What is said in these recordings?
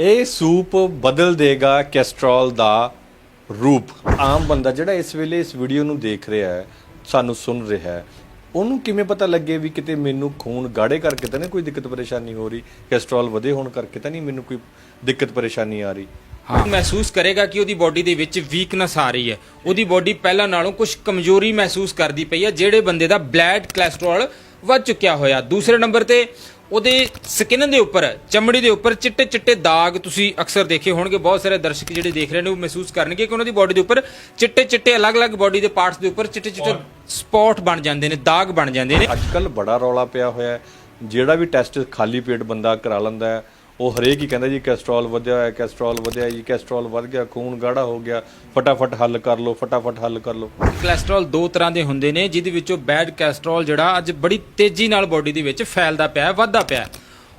ਇਹ ਸੂਪ ਬਦਲ ਦੇਗਾ ਕੋਲੇਸਟ੍ਰੋਲ ਦਾ ਰੂਪ। ਆਮ ਬੰਦਾ ਜਿਹੜਾ ਇਸ ਵੇਲੇ ਇਸ ਵੀਡੀਓ ਨੂੰ ਦੇਖ ਰਿਹਾ ਹੈ ਸਾਨੂੰ ਸੁਣ ਰਿਹਾ ਹੈ ਉਹਨੂੰ ਕਿਵੇਂ ਪਤਾ ਲੱਗੇ ਵੀ ਕਿਤੇ ਮੈਨੂੰ ਖੂਨ ਗਾੜੇ ਕਰਕੇ ਤਾਂ ਨਹੀਂ ਕੋਈ ਦਿੱਕਤ ਪਰੇਸ਼ਾਨੀ ਹੋ ਰਹੀ? ਕੋਲੇਸਟ੍ਰੋਲ ਵਧੇ ਹੋਣ ਕਰਕੇ ਤਾਂ ਨਹੀਂ ਮੈਨੂੰ ਕੋਈ ਦਿੱਕਤ ਪਰੇਸ਼ਾਨੀ ਆ ਰਹੀ? ਹਾਂ। ਮਹਿਸੂਸ ਕਰੇਗਾ ਕਿ ਉਹਦੀ ਬਾਡੀ ਦੇ ਵਿੱਚ ਵੀਕਨੈਸ ਆ ਰਹੀ ਹੈ। ਉਹਦੀ ਬਾਡੀ ਪਹਿਲਾਂ ਨਾਲੋਂ ਕੁਝ ਕਮਜ਼ੋਰੀ ਮਹਿਸੂਸ ਕਰਦੀ ਪਈ ਹੈ ਜਿਹੜੇ ਬੰਦੇ ਦਾ ਬਲੱਡ ਕੋਲੇਸਟ੍ਰੋਲ ਵੱਧ ਚੁੱਕਿਆ ਹੋਇਆ। ਦੂਸਰੇ ਨੰਬਰ ਤੇ ਉਹਦੇ ਸਕਿਨ ਦੇ ਉੱਪਰ, ਚਮੜੀ ਦੇ ਉੱਪਰ ਚਿੱਟੇ ਚਿੱਟੇ ਦਾਗ ਤੁਸੀਂ ਅਕਸਰ ਦੇਖੇ ਹੋਣਗੇ, ਬਹੁਤ ਸਾਰੇ ਦਰਸ਼ਕ ਜਿਹੜੇ ਦੇਖ ਰਹੇ ਨੇ ਉਹ ਮਹਿਸੂਸ ਕਰਨਗੇ ਕਿ ਉਹਨਾਂ ਦੀ ਬਾਡੀ ਦੇ ਉੱਪਰ ਚਿੱਟੇ ਚਿੱਟੇ ਅਲੱਗ-ਅਲੱਗ ਬਾਡੀ ਦੇ ਪਾਰਟਸ ਦੇ ਉੱਪਰ ਚਿੱਟੇ ਚਿੱਟੇ ਸਪੌਟ ਬਣ ਜਾਂਦੇ ਨੇ, ਦਾਗ ਬਣ ਜਾਂਦੇ ਨੇ। ਅੱਜ ਕੱਲ ਬੜਾ ਰੌਲਾ ਪਿਆ ਹੋਇਆ ਹੈ। ਜਿਹੜਾ ਵੀ ਟੈਸਟ ਖਾਲੀ ਪੇਟ ਬੰਦਾ ਕਰਾ ਲੈਂਦਾ ਹੈ ਉਹ ਹਰੇਕ ਹੀ ਕਹਿੰਦਾ ਜੀ ਕੋਲੇਸਟ੍ਰੋਲ ਵਧਿਆ ਹੈ ਕੋਲੇਸਟ੍ਰੋਲ ਵਧਿਆ, ਜੀ ਕੋਲੇਸਟ੍ਰੋਲ ਵਧ ਗਿਆ, ਖੂਨ ਗਾੜਾ ਹੋ ਗਿਆ, ਫਟਾਫਟ ਹੱਲ ਕਰ ਲਓ, ਫਟਾਫਟ ਹੱਲ ਕਰ ਲਓ ਕੋਲੇਸਟ੍ਰੋਲ ਦੋ ਤਰ੍ਹਾਂ ਦੇ ਹੁੰਦੇ ਨੇ, ਜਿਹਦੇ ਵਿੱਚੋਂ ਬੈਡ ਕੋਲੇਸਟ੍ਰੋਲ ਜਿਹੜਾ ਅੱਜ ਬੜੀ ਤੇਜ਼ੀ ਨਾਲ ਬੋਡੀ ਦੇ ਵਿੱਚ ਫੈਲਦਾ ਪਿਆ ਹੈ ਵੱਧਦਾ ਪਿਆ ਹੈ।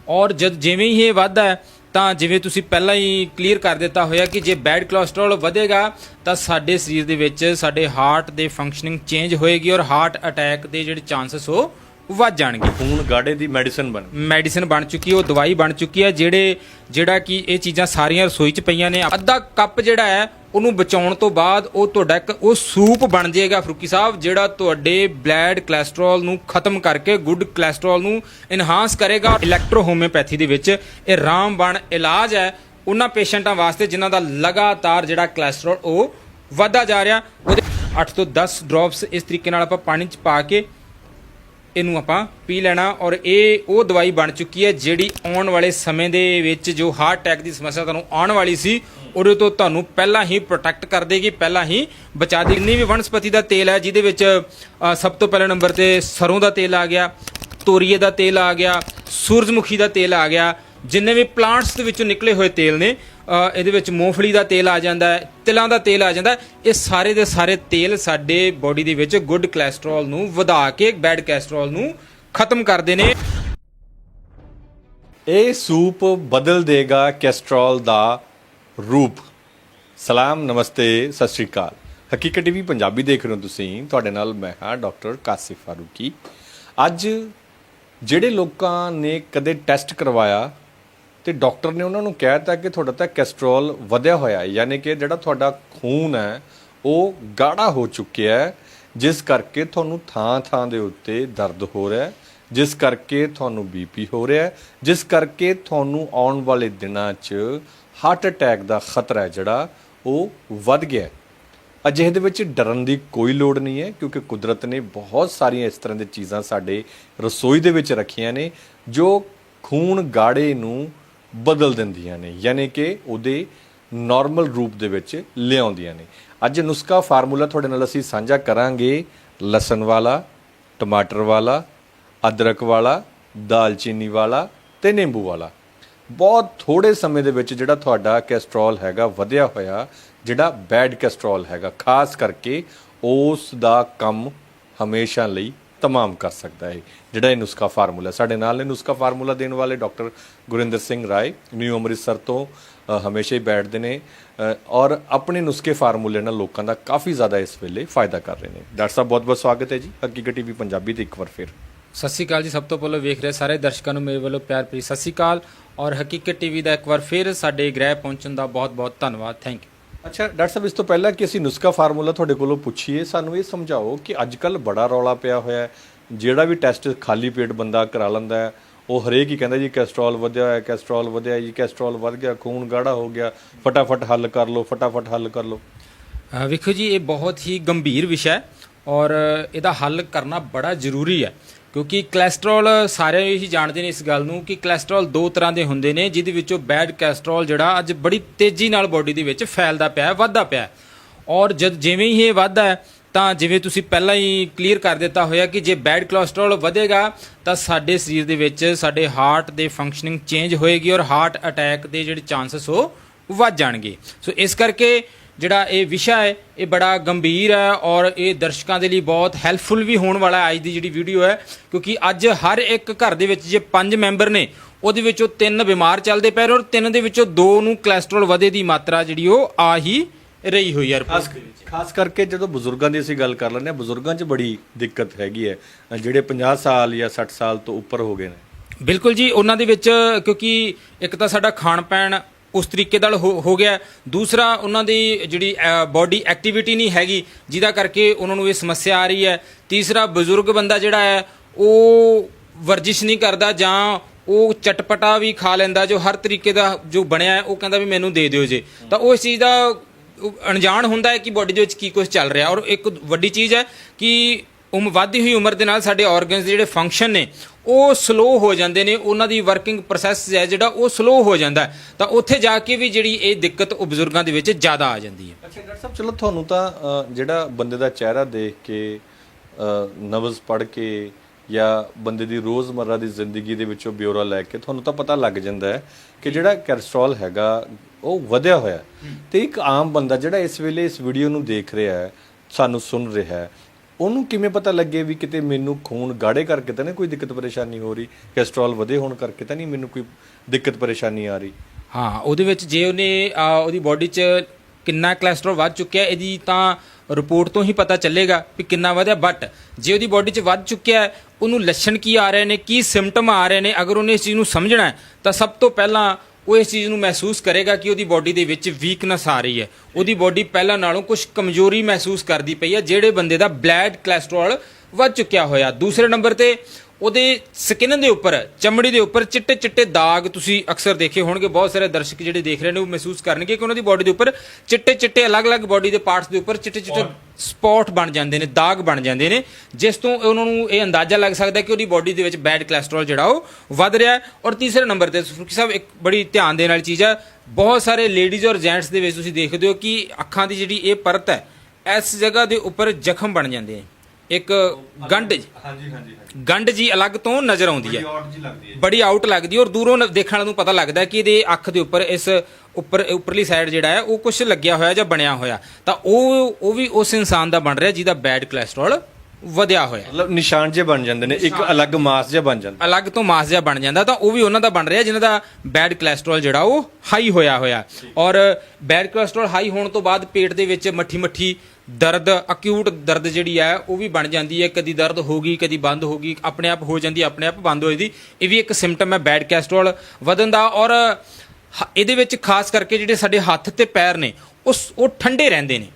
ਔਰ ਜਦ ਜਿਵੇਂ ਹੀ ਇਹ ਵੱਧਦਾ ਹੈ, ਤਾਂ ਜਿਵੇਂ ਤੁਸੀਂ ਪਹਿਲਾਂ ਹੀ ਕਲੀਅਰ ਕਰ ਦਿੱਤਾ ਹੋਇਆ ਕਿ ਜੇ ਬੈਡ ਕੋਲੇਸਟ੍ਰੋਲ ਵਧੇਗਾ, ਤਾਂ ਸਾਡੇ ਸਰੀਰ ਦੇ ਵਿੱਚ ਸਾਡੇ ਹਾਰਟ ਦੇ ਫੰਕਸ਼ਨਿੰਗ ਚੇਂਜ ਹੋਏਗੀ ਔਰ ਹਾਰਟ ਅਟੈਕ ਦੇ ਜਿਹੜੇ ਚਾਂਸਸ ਉਹ ਵੱਧ ਜਾਣਗੇ। ਖੂਨ ਗਾੜੇ ਦੀ ਮੈਡੀਸਨ ਬਣ ਮੈਡੀਸਿਨ ਬਣ ਚੁੱਕੀ ਹੈ ਉਹ ਦਵਾਈ ਬਣ ਚੁੱਕੀ ਹੈ ਜਿਹੜੇ ਜਿਹੜਾ ਕਿ ਇਹ ਚੀਜ਼ਾਂ ਸਾਰੀਆਂ ਰਸੋਈ 'ਚ ਪਈਆਂ ਨੇ। ਅੱਧਾ ਕੱਪ ਜਿਹੜਾ ਹੈ ਉਹਨੂੰ ਬਚਾਉਣ ਤੋਂ ਬਾਅਦ ਉਹ ਤੁਹਾਡਾ ਇੱਕ ਉਹ ਸੂਪ ਬਣ ਜਾਏਗਾ ਫਰੂਕੀ ਸਾਹਿਬ ਜਿਹੜਾ ਤੁਹਾਡੇ ਬਲੱਡ ਕੋਲੇਸਟ੍ਰੋਲ ਨੂੰ ਖਤਮ ਕਰਕੇ ਗੁੱਡ ਕੋਲੇਸਟ੍ਰੋਲ ਨੂੰ ਇਨਹਾਂਸ ਕਰੇਗਾ। ਇਲੈਕਟ੍ਰੋ ਹੋਮਿਓਪੈਥੀ ਦੇ ਵਿੱਚ ਇਹ ਰਾਮਬਣ ਇਲਾਜ ਹੈ। ਉਹਨਾਂ ਪੇਸ਼ੈਂਟਾਂ ਵਾਸਤੇ ਜਿਨ੍ਹਾਂ ਦਾ ਲਗਾਤਾਰ ਜਿਹੜਾ ਕੋਲੇਸਟ੍ਰੋਲ ਉਹ ਵਧਦਾ ਜਾ ਰਿਹਾ। ਉਹਦੇ 8 ਤੋਂ 10 ਡ੍ਰੌਪਸ ਇਸ ਤਰੀਕੇ ਨਾਲ ਆਪਾਂ ਪਾਣੀ 'ਚ ਪਾ ਕੇ ਇਹਨੂੰ ਆਪਾਂ ਪੀ ਲੈਣਾ ਔਰ ਇਹ ਉਹ ਦਵਾਈ ਬਣ ਚੁੱਕੀ ਹੈ ਜਿਹੜੀ ਆਉਣ ਵਾਲੇ ਸਮੇਂ ਦੇ ਵਿੱਚ ਜੋ ਹਾਰਟ ਅਟੈਕ ਦੀ ਸਮੱਸਿਆ ਤੁਹਾਨੂੰ ਆਉਣ ਵਾਲੀ ਸੀ, ਉਹਦੇ ਤੋਂ ਤੁਹਾਨੂੰ ਪਹਿਲਾਂ ਹੀ ਪ੍ਰੋਟੈਕਟ ਕਰ ਦੇਗੀ, ਪਹਿਲਾਂ ਹੀ ਬਚਾ ਦੇਗੀ। ਜਿੰਨੀ ਵੀ ਵਨਸਪਤੀ ਦਾ ਤੇਲ ਹੈ, ਜਿਹਦੇ ਵਿੱਚ ਸਭ ਤੋਂ ਪਹਿਲੇ ਨੰਬਰ ਤੇ ਸਰੋਂ ਦਾ ਤੇਲ ਆ ਗਿਆ, ਤੋਰੀਏ ਦਾ ਤੇਲ ਆ ਗਿਆ, ਸੂਰਜਮੁਖੀ ਦਾ ਤੇਲ ਆ ਗਿਆ, ਜਿੰਨੇ ਵੀ ਪਲਾਂਟਸ ਦੇ ਵਿੱਚੋਂ ਨਿਕਲੇ ਹੋਏ ਤੇਲ ਨੇ ਇਹਦੇ ਵਿੱਚ ਮੂੰਗਫਲੀ ਦਾ ਤੇਲ ਆ ਜਾਂਦਾ ਹੈ, ਤਿਲਾਂ ਦਾ ਤੇਲ ਆ ਜਾਂਦਾ ਹੈ। ਇਹ ਸਾਰੇ ਦੇ ਸਾਰੇ ਤੇਲ ਸਾਡੇ ਬੋਡੀ ਦੇ ਵਿੱਚ ਗੁੱਡ ਕੋਲੇਸਟ੍ਰੋਲ ਨੂੰ ਵਧਾ ਕੇ ਬੈਡ ਕੋਲੇਸਟ੍ਰੋਲ ਨੂੰ ਖਤਮ ਕਰਦੇ ਨੇ। ਇਹ ਸੂਪ ਬਦਲ ਦੇਗਾ ਕੋਲੇਸਟ੍ਰੋਲ ਦਾ ਰੂਪ। ਸਲਾਮ, ਨਮਸਤੇ, ਸਤਿ ਸ਼੍ਰੀ ਅਕਾਲ। ਹਕੀਕਤ ਟੀਵੀ ਪੰਜਾਬੀ ਦੇਖ ਰਹੇ ਹੋ ਤੁਸੀਂ। ਤੁਹਾਡੇ ਨਾਲ ਮੈਂ ਹਾਂ ਡਾਕਟਰ ਕਾਸਿਫ ਫਾਰੂਕੀ। ਅੱਜ ਜਿਹੜੇ ਲੋਕਾਂ ਨੇ ਕਦੇ ਟੈਸਟ ਕਰਵਾਇਆ ਤੇ ਡਾਕਟਰ ਨੇ ਉਹਨਾਂ ਨੂੰ ਕਹਿ ਦਿੱਤਾ ਕਿ ਤੁਹਾਡਾ ਤਾਂ ਕੈਸਟਰੋਲ ਵਧਿਆ ਹੋਇਆ ਹੈ, ਯਾਨੀ ਕਿ ਜਿਹੜਾ ਤੁਹਾਡਾ ਖੂਨ ਹੈ, ਉਹ ਗਾੜਾ ਹੋ ਚੁੱਕਿਆ ਹੈ, ਜਿਸ ਕਰਕੇ ਤੁਹਾਨੂੰ ਥਾਂ-ਥਾਂ ਦੇ ਉੱਤੇ ਦਰਦ ਹੋ ਰਿਹਾ ਹੈ, ਜਿਸ ਕਰਕੇ ਤੁਹਾਨੂੰ ਬੀਪੀ ਹੋ ਰਿਹਾ ਹੈ, ਜਿਸ ਕਰਕੇ ਤੁਹਾਨੂੰ ਆਉਣ ਵਾਲੇ ਦਿਨਾਂ 'ਚ ਹਾਰਟ ਅਟੈਕ ਦਾ ਖਤਰਾ ਹੈ ਜਿਹੜਾ, ਉਹ ਵੱਧ ਗਿਆ ਅਜਿਹੇ ਦੇ ਵਿੱਚ ਡਰਨ ਦੀ ਕੋਈ ਲੋੜ ਨਹੀਂ ਹੈ, ਕਿਉਂਕਿ ਕੁਦਰਤ ਨੇ ਬਹੁਤ ਸਾਰੀਆਂ ਇਸ ਤਰ੍ਹਾਂ ਦੀਆਂ ਚੀਜ਼ਾਂ ਸਾਡੇ ਰਸੋਈ ਦੇ ਵਿੱਚ ਰੱਖੀਆਂ ਨੇ, ਜੋ ਖੂਨ ਗਾੜੇ ਨੂੰ ਬਦਲ ਦਿੰਦੀਆਂ ਨੇ, ਯਾਨੀ ਕਿ ਉਹਦੇ ਨਾਰਮਲ ਰੂਪ ਦੇ ਵਿੱਚ ਲਿਆਉਂਦੀਆਂ ਨੇ। ਅੱਜ ਨੁਸਖਾ ਫਾਰਮੂਲਾ ਤੁਹਾਡੇ ਨਾਲ ਅਸੀਂ ਸਾਂਝਾ ਕਰਾਂਗੇ, ਲਸਣ ਵਾਲਾ, ਟਮਾਟਰ ਵਾਲਾ, ਅਦਰਕ ਵਾਲਾ, ਦਾਲਚੀਨੀ ਵਾਲਾ ਤੇ ਨਿੰਬੂ ਵਾਲਾ। ਬਹੁਤ ਥੋੜੇ ਸਮੇਂ ਦੇ ਵਿੱਚ ਜਿਹੜਾ ਤੁਹਾਡਾ ਕੋਲੇਸਟ੍ਰੋਲ ਹੈਗਾ ਵਧਿਆ ਹੋਇਆ, ਜਿਹੜਾ ਬੈਡ ਕੋਲੇਸਟ੍ਰੋਲ ਹੈਗਾ, ਖਾਸ ਕਰਕੇ ਉਸ ਦਾ ਕੰਮ ਹਮੇਸ਼ਾ ਲਈ ਤਮਾਮ ਕਰ ਸਕਦਾ ਹੈ ਜਿਹੜਾ ਇਹ ਨੁਸਖਾ ਫਾਰਮੂਲਾ ਸਾਡੇ ਨਾਲ ਨੇ ਨੁਸਖਾ ਫਾਰਮੂਲਾ ਦੇਣ ਵਾਲੇ ਡਾਕਟਰ ਗੁਰਿੰਦਰ ਸਿੰਘ ਰਾਏ ਨਿਊ ਅੰਮ੍ਰਿਤਸਰ ਤੋਂ ਹਮੇਸ਼ਾ ਹੀ ਬੈਠਦੇ ਨੇ ਔਰ ਆਪਣੇ ਨੁਸਖੇ ਫਾਰਮੂਲੇ ਨਾਲ ਲੋਕਾਂ ਦਾ ਕਾਫੀ ਜ਼ਿਆਦਾ ਇਸ ਵੇਲੇ ਫਾਇਦਾ ਕਰ ਰਹੇ ਨੇ ਡਾਕਟਰ ਸਾਹਿਬ ਬਹੁਤ ਬਹੁਤ ਸਵਾਗਤ ਹੈ ਜੀ ਹਕੀਕਤ ਟੀਵੀ ਪੰਜਾਬੀ ਤੇ ਇੱਕ ਵਾਰ ਫਿਰ ਸਤਿ ਸ਼੍ਰੀ ਅਕਾਲ ਜੀ ਸਭ ਤੋਂ ਪਹਿਲਾਂ ਵੇਖ ਰਹੇ ਸਾਰੇ ਦਰਸ਼ਕਾਂ ਨੂੰ ਮੇਰੇ ਵੱਲੋਂ ਪਿਆਰ ਭਰੀ ਸਤਿ ਸ਼੍ਰੀ ਅਕਾਲ ਔਰ ਹਕੀਕਤ ਟੀਵੀ ਦਾ ਇੱਕ ਵਾਰ ਫਿਰ ਸਾਡੇ ਗ੍ਰਹਿ ਪਹੁੰਚਣ ਦਾ ਬਹੁਤ-ਬਹੁਤ ਧੰਨਵਾਦ ਥੈਂਕ ਯੂ ਅੱਛਾ, ਡਾਕਟਰ ਸਾਹਿਬ, ਇਸ ਤੋਂ ਪਹਿਲਾਂ ਕਿ ਅਸੀਂ ਨੁਸਖਾ ਫਾਰਮੂਲਾ ਤੁਹਾਡੇ ਕੋਲੋਂ ਪੁੱਛੀਏ, ਸਾਨੂੰ ਇਹ ਸਮਝਾਓ ਕਿ ਅੱਜ ਕੱਲ ਬੜਾ ਰੌਲਾ ਪਿਆ ਹੋਇਆ ਹੈ। ਜਿਹੜਾ ਵੀ ਟੈਸਟ ਖਾਲੀ ਪੇਟ ਬੰਦਾ ਕਰਾ ਲੈਂਦਾ ਹੈ, ਉਹ ਹਰੇਕ ਹੀ ਕਹਿੰਦਾ ਜੀ ਕੋਲੇਸਟ੍ਰੋਲ ਵਧਿਆ ਹੋਇਆ ਕੋਲੇਸਟ੍ਰੋਲ ਵਧਿਆ ਜੀ ਕੋਲੇਸਟ੍ਰੋਲ ਵੱਧ ਗਿਆ, ਖੂਨ ਗਾੜਾ ਹੋ ਗਿਆ, ਫਟਾਫਟ ਹੱਲ ਕਰ ਲਓ, ਫਟਾਫਟ ਹੱਲ ਕਰ ਲਓ। ਵੇਖੋ ਜੀ, ਇਹ ਬਹੁਤ ਹੀ ਗੰਭੀਰ ਵਿਸ਼ਾ ਹੈ ਔਰ ਇਹਦਾ ਹੱਲ ਕਰਨਾ ਬੜਾ ਜ਼ਰੂਰੀ ਹੈ। ਕਿਉਂਕਿ ਕੋਲੇਸਟ੍ਰੋਲ ਸਾਰੇ ਹੀ ਜਾਣਦੇ ਨੇ ਇਸ ਗੱਲ ਨੂੰ ਕਿ ਕੋਲੇਸਟ੍ਰੋਲ ਦੋ ਤਰ੍ਹਾਂ ਦੇ ਹੁੰਦੇ ਨੇ, ਜਿਹਦੇ ਵਿੱਚੋਂ ਬੈਡ ਕੋਲੇਸਟ੍ਰੋਲ ਜਿਹੜਾ ਅੱਜ ਬੜੀ ਤੇਜ਼ੀ ਨਾਲ ਬਾਡੀ ਦੇ ਵਿੱਚ ਫੈਲਦਾ ਪਿਆ ਹੈ ਵੱਧਦਾ ਪਿਆ ਹੈ। ਔਰ ਜਦ ਜਿਵੇਂ ਹੀ ਇਹ ਵੱਧਦਾ ਹੈ, ਤਾਂ ਜਿਵੇਂ ਤੁਸੀਂ ਪਹਿਲਾਂ ਹੀ ਕਲੀਅਰ ਕਰ ਦਿੱਤਾ ਹੋਇਆ ਕਿ ਜੇ ਬੈਡ ਕੋਲੇਸਟ੍ਰੋਲ ਵਧੇਗਾ, ਤਾਂ ਸਾਡੇ ਸਰੀਰ ਦੇ ਵਿੱਚ ਸਾਡੇ ਹਾਰਟ ਦੇ ਫੰਕਸ਼ਨਿੰਗ ਚੇਂਜ ਹੋਏਗੀ ਔਰ ਹਾਰਟ ਅਟੈਕ ਦੇ ਜਿਹੜੇ ਚਾਂਸਸ ਉਹ ਵੱਧ ਜਾਣਗੇ ਸੋ ਇਸ ਕਰਕੇ ਜਿਹੜਾ ਇਹ ਵਿਸ਼ਾ ਹੈ ਇਹ ਬੜਾ ਗੰਭੀਰ ਹੈ ਔਰ ਇਹ ਦਰਸ਼ਕਾਂ ਦੇ ਲਈ ਬਹੁਤ ਹੈਲਪਫੁਲ ਵੀ ਹੋਣ ਵਾਲਾ ਹੈ ਅੱਜ ਦੀ ਜਿਹੜੀ ਵੀਡੀਓ ਹੈ ਕਿਉਂਕਿ ਅੱਜ ਹਰ ਇੱਕ ਘਰ ਦੇ ਵਿੱਚ ਜੇ ਪੰਜ ਮੈਂਬਰ ਨੇ ਉਹਦੇ ਵਿੱਚੋਂ ਤਿੰਨ ਬਿਮਾਰ ਚੱਲਦੇ ਪਏ ਔਰ ਤਿੰਨ ਦੇ ਵਿੱਚੋਂ ਦੋ ਨੂੰ ਕੋਲੇਸਟ੍ਰੋਲ ਵਧੇ ਦੀ ਮਾਤਰਾ ਜਿਹੜੀ ਉਹ ਆ ਹੀ ਰਹੀ ਹੋਈ ਹੈ ਰਿਪੋਰਟ ਦੇ ਵਿੱਚ। ਖਾਸ ਕਰਕੇ ਜਦੋਂ ਬਜ਼ੁਰਗਾਂ ਦੀ ਅਸੀਂ ਗੱਲ ਕਰ ਲੈਂਦੇ ਹਾਂ ਬਜ਼ੁਰਗਾਂ 'ਚ ਬੜੀ ਦਿੱਕਤ ਹੈਗੀ ਹੈ ਜਿਹੜੇ 50 ਸਾਲ ਜਾਂ 60 ਸਾਲ ਤੋਂ ਉੱਪਰ ਹੋ ਗਏ ਨੇ। ਬਿਲਕੁਲ ਜੀ ਉਹਨਾਂ ਦੇ ਵਿੱਚ ਕਿਉਂਕਿ ਇੱਕ ਤਾਂ ਸਾਡਾ ਖਾਣ ਪੈਣ ਉਸ ਤਰੀਕੇ ਨਾਲ ਹੋ ਹੋ ਗਿਆ। ਦੂਸਰਾ, ਉਹਨਾਂ ਦੀ ਜਿਹੜੀ ਬਾਡੀ ਐਕਟੀਵਿਟੀ ਨਹੀਂ ਹੈਗੀ, ਜਿਹਦਾ ਕਰਕੇ ਉਹਨਾਂ ਨੂੰ ਇਹ ਸਮੱਸਿਆ ਆ ਰਹੀ ਹੈ। ਤੀਸਰਾ, ਬਜ਼ੁਰਗ ਬੰਦਾ ਜਿਹੜਾ ਹੈ, ਉਹ ਵਰਜਿਸ਼ ਨਹੀਂ ਕਰਦਾ ਜਾਂ ਉਹ ਚਟਪਟਾ ਵੀ ਖਾ ਲੈਂਦਾ, ਜੋ ਹਰ ਤਰੀਕੇ ਦਾ ਜੋ ਬਣਿਆ ਹੈ, ਉਹ ਕਹਿੰਦਾ ਵੀ ਮੈਨੂੰ ਦੇ ਦਿਓ ਜੇ। ਤਾਂ ਉਹ ਇਸ ਚੀਜ਼ ਦਾ ਅਣਜਾਣ ਹੁੰਦਾ ਹੈ ਕਿ ਬਾਡੀ ਦੇ ਵਿੱਚ ਕੀ ਕੁਝ ਚੱਲ ਰਿਹਾ। ਔਰ ਇੱਕ ਵੱਡੀ ਚੀਜ਼ ਹੈ ਕਿ ਉਮ ਵਧਦੀ ਹੋਈ ਉਮਰ ਦੇ ਨਾਲ ਸਾਡੇ ਆਰਗਨਸ ਦੇ ਜਿਹੜੇ ਫੰਕਸ਼ਨ ਨੇ, ਉਹ ਸਲੋ ਹੋ ਜਾਂਦੇ ਨੇ, ਉਹਨਾਂ ਦੀ ਵਰਕਿੰਗ ਪ੍ਰੋਸੈਸ ਹੈ ਜਿਹੜਾ, ਉਹ ਸਲੋ ਹੋ ਜਾਂਦਾ ਤਾਂ ਉੱਥੇ ਜਾ ਕੇ ਵੀ ਜਿਹੜੀ ਇਹ ਦਿੱਕਤ ਉਹ ਬਜ਼ੁਰਗਾਂ ਦੇ ਵਿੱਚ ਜ਼ਿਆਦਾ ਆ ਜਾਂਦੀ ਹੈ ਅੱਛਾ, ਡਾਕਟਰ ਸਾਹਿਬ, ਚਲੋ ਤੁਹਾਨੂੰ ਤਾਂ ਜਿਹੜਾ ਬੰਦੇ ਦਾ ਚਿਹਰਾ ਦੇਖ ਕੇ ਨਵਜ਼ ਪੜ ਕੇ ਜਾਂ ਬੰਦੇ ਦੀ ਰੋਜ਼ਮਰਰਾ ਦੀ ਜ਼ਿੰਦਗੀ ਦੇ ਵਿੱਚੋਂ ਬਿਊਰਾ ਲੈ ਕੇ ਤੁਹਾਨੂੰ ਤਾਂ ਪਤਾ ਲੱਗ ਜਾਂਦਾ ਹੈ ਕਿ ਜਿਹੜਾ ਕੋਲੇਸਟ੍ਰੋਲ ਹੈਗਾ, ਉਹ ਵਧਿਆ ਹੋਇਆ ਹੈ। ਤੇ ਇੱਕ ਆਮ ਬੰਦਾ ਜਿਹੜਾ ਇਸ ਵੇਲੇ ਇਸ ਵੀਡੀਓ ਨੂੰ ਦੇਖ ਰਿਹਾ ਹੈ, ਸਾਨੂੰ ਸੁਣ ਰਿਹਾ ਹੈ ਉਹਨੂੰ ਕਿਵੇਂ ਪਤਾ ਲੱਗੇ ਵੀ ਕਿਤੇ ਮੈਨੂੰ ਖੂਨ ਗਾੜੇ ਕਰਕੇ ਤਾਂ ਨਹੀਂ ਕੋਈ ਦਿੱਕਤ ਪਰੇਸ਼ਾਨੀ ਹੋ ਰਹੀ? ਕੋਲੇਸਟ੍ਰੋਲ ਵਧੇ ਹੋਣ ਕਰਕੇ ਤਾਂ ਨਹੀਂ ਮੈਨੂੰ ਕੋਈ ਦਿੱਕਤ ਪਰੇਸ਼ਾਨੀ ਆ ਰਹੀ? ਹਾਂ, ਉਹਦੇ ਵਿੱਚ ਜੇ ਉਹਨੇ ਉਹਦੀ ਬਾਡੀ 'ਚ ਕਿੰਨਾ ਕੋਲੇਸਟ੍ਰੋਲ ਵੱਧ ਚੁੱਕਿਆ, ਇਹਦੀ ਤਾਂ ਰਿਪੋਰਟ ਤੋਂ ਹੀ ਪਤਾ ਚੱਲੇਗਾ ਵੀ ਕਿੰਨਾ ਵਧਿਆ ਬਟ ਜੇ ਉਹਦੀ ਬਾਡੀ 'ਚ ਵੱਧ ਚੁੱਕਿਆ, ਉਹਨੂੰ ਲੱਛਣ ਕੀ ਆ ਰਹੇ ਨੇ, ਕੀ ਸਿੰਪਟਮ ਆ ਰਹੇ ਨੇ, ਅਗਰ ਉਹਨੇ ਇਸ ਚੀਜ਼ ਨੂੰ ਸਮਝਣਾ ਤਾਂ ਸਭ ਤੋਂ ਪਹਿਲਾਂ ਉਹ ਇਸ ਚੀਜ਼ ਨੂੰ ਮਹਿਸੂਸ ਕਰੇਗਾ ਕਿ ਉਹਦੀ ਬਾਡੀ ਦੇ ਵਿੱਚ ਵੀਕਨੈਸ ਆ ਰਹੀ ਹੈ। ਉਹਦੀ ਬਾਡੀ ਪਹਿਲਾਂ ਨਾਲੋਂ ਕੁਝ ਕਮਜ਼ੋਰੀ ਮਹਿਸੂਸ ਕਰਦੀ ਪਈ ਹੈ, ਜਿਹੜੇ ਬੰਦੇ ਦਾ ਬਲੈਡ ਕੋਲੇਸਟ੍ਰੋਲ ਵੱਧ ਚੁੱਕਿਆ ਹੋਇਆ। ਦੂਸਰੇ ਨੰਬਰ ਤੇ ਉਹਦੇ ਸਕਿਨ ਦੇ ਉੱਪਰ, ਚਮੜੀ ਦੇ ਉੱਪਰ ਚਿੱਟੇ ਚਿੱਟੇ ਦਾਗ ਤੁਸੀਂ ਅਕਸਰ ਦੇਖੇ ਹੋਣਗੇ, ਬਹੁਤ ਸਾਰੇ ਦਰਸ਼ਕ ਜਿਹੜੇ ਦੇਖ ਰਹੇ ਨੇ ਉਹ ਮਹਿਸੂਸ ਕਰਨਗੇ ਕਿ ਉਹਨਾਂ ਦੀ ਬਾਡੀ ਦੇ ਉੱਪਰ ਚਿੱਟੇ ਚਿੱਟੇ ਅਲੱਗ-ਅਲੱਗ ਬਾਡੀ ਦੇ ਪਾਰਟਸ ਦੇ ਉੱਪਰ ਚਿੱਟੇ ਚਿੱਟੇ ਸਪੌਟ ਬਣ ਜਾਂਦੇ ਨੇ, ਦਾਗ ਬਣ ਜਾਂਦੇ ਨੇ, ਜਿਸ ਤੋਂ ਉਹਨਾਂ ਨੂੰ ਇਹ ਅੰਦਾਜ਼ਾ ਲੱਗ ਸਕਦਾ ਕਿ ਉਹਦੀ ਬਾਡੀ ਦੇ ਵਿੱਚ ਬੈਡ ਕੋਲੇਸਟ੍ਰੋਲ ਜਿਹੜਾ ਉਹ ਵੱਧ ਰਿਹਾ ਹੈ। ਔਰ ਤੀਸਰੇ ਨੰਬਰ ਤੇ ਫਰੂਕੀ ਸਾਹਿਬ, ਇੱਕ ਬੜੀ ਧਿਆਨ ਦੇਣ ਵਾਲੀ ਚੀਜ਼ ਹੈ ਬਹੁਤ ਸਾਰੇ ਲੇਡੀਜ਼ ਔਰ ਜੈਂਟਸ ਦੇ ਵਿੱਚ ਤੁਸੀਂ ਦੇਖਦੇ ਹੋ ਕਿ ਅੱਖਾਂ ਦੀ ਜਿਹੜੀ ਇਹ ਪਰਤ ਹੈ, ਇਸ ਜਗ੍ਹਾ ਦੇ ਉੱਪਰ ਜ਼ਖਮ ਬਣ ਜਾਂਦੇ ਨੇ। ਇੱਕ ਗੰਢ ਹਾਂਜੀ ਹਾਂਜੀ ਗੰਢ ਜੀ ਅਲੱਗ ਤੋਂ ਨਜ਼ਰ ਆਉਂਦੀ ਹੈ। ਔਟ ਜੀ ਲੱਗਦੀ ਹੈ ਬੜੀ ਆਊਟ ਲੱਗਦੀ ਹੈ ਔਰ ਦੂਰੋਂ ਨ- ਦੇਖਣ ਵਾਲੇ ਨੂੰ ਪਤਾ ਲੱਗਦਾ ਹੈ ਕਿ ਇਹਦੇ ਅੱਖ ਦੇ ਉੱਪਰ ਇਸ ਉੱਪਰ ਉੱਪਰਲੀ ਸਾਈਡ ਜਿਹੜਾ ਹੈ ਉਹ ਕੁਝ ਲੱਗਿਆ ਹੋਇਆ ਜਾਂ ਬਣਿਆ ਹੋਇਆ। ਤਾਂ ਉਹ ਉਹ ਵੀ ਉਸ ਇਨਸਾਨ ਦਾ ਬਣ ਰਿਹਾ ਜਿਹਦਾ ਬੈਡ ਕੋਲੇਸਟ੍ਰੋਲ ਵਧਿਆ ਹੋਇਆ ਮਤਲਬ ਨਿਸ਼ਾਨ ਜੇ ਬਣ ਜਾਂਦੇ ਨੇ ਇੱਕ ਅਲੱਗ ਮਾਸ ਜਿਹਾ ਬਣ ਜਾਂਦਾ। ਅਲੱਗ ਤੋਂ ਮਾਸ ਜਿਹਾ ਬਣ ਜਾਂਦਾ ਤਾਂ ਉਹ ਵੀ ਉਹਨਾਂ ਦਾ ਬਣ ਰਿਹਾ ਜਿਨ੍ਹਾਂ ਦਾ ਬੈਡ ਕੋਲੇਸਟ੍ਰੋਲ ਜਿਹੜਾ ਉਹ ਹਾਈ ਹੋਇਆ ਹੋਇਆ। ਔਰ ਬੈਡ ਕੋਲੇਸਟ੍ਰੋਲ ਹਾਈ ਹੋਣ ਤੋਂ ਬਾਅਦ ਪੇਟ ਦੇ ਵਿੱਚ ਮੱਠੀ ਮੱਠੀ ਦਰਦ ਅਕਿਊਟ ਦਰਦ ਜਿਹੜੀ ਹੈ ਉਹ ਵੀ ਬਣ ਜਾਂਦੀ ਹੈ। ਕਦੀ ਦਰਦ ਹੋ ਗਈ ਕਦੀ ਬੰਦ ਹੋ ਗਈ ਆਪਣੇ ਆਪ ਹੋ ਜਾਂਦੀ ਆਪਣੇ ਆਪ ਬੰਦ ਹੋ ਜਾਂਦੀ। ਇਹ ਵੀ ਇੱਕ ਸਿੰਪਟਮ ਹੈ ਬੈਡ ਕੋਲੇਸਟ੍ਰੋਲ ਵਧਣ ਦਾ ਔਰ ਇਹਦੇ ਵਿੱਚ ਖਾਸ ਕਰਕੇ ਜਿਹੜੇ ਸਾਡੇ ਹੱਥ ਤੇ ਪੈਰ ਨੇ ਉਸ ਉਹ ਠੰਡੇ ਰਹਿੰਦੇ ਨੇ।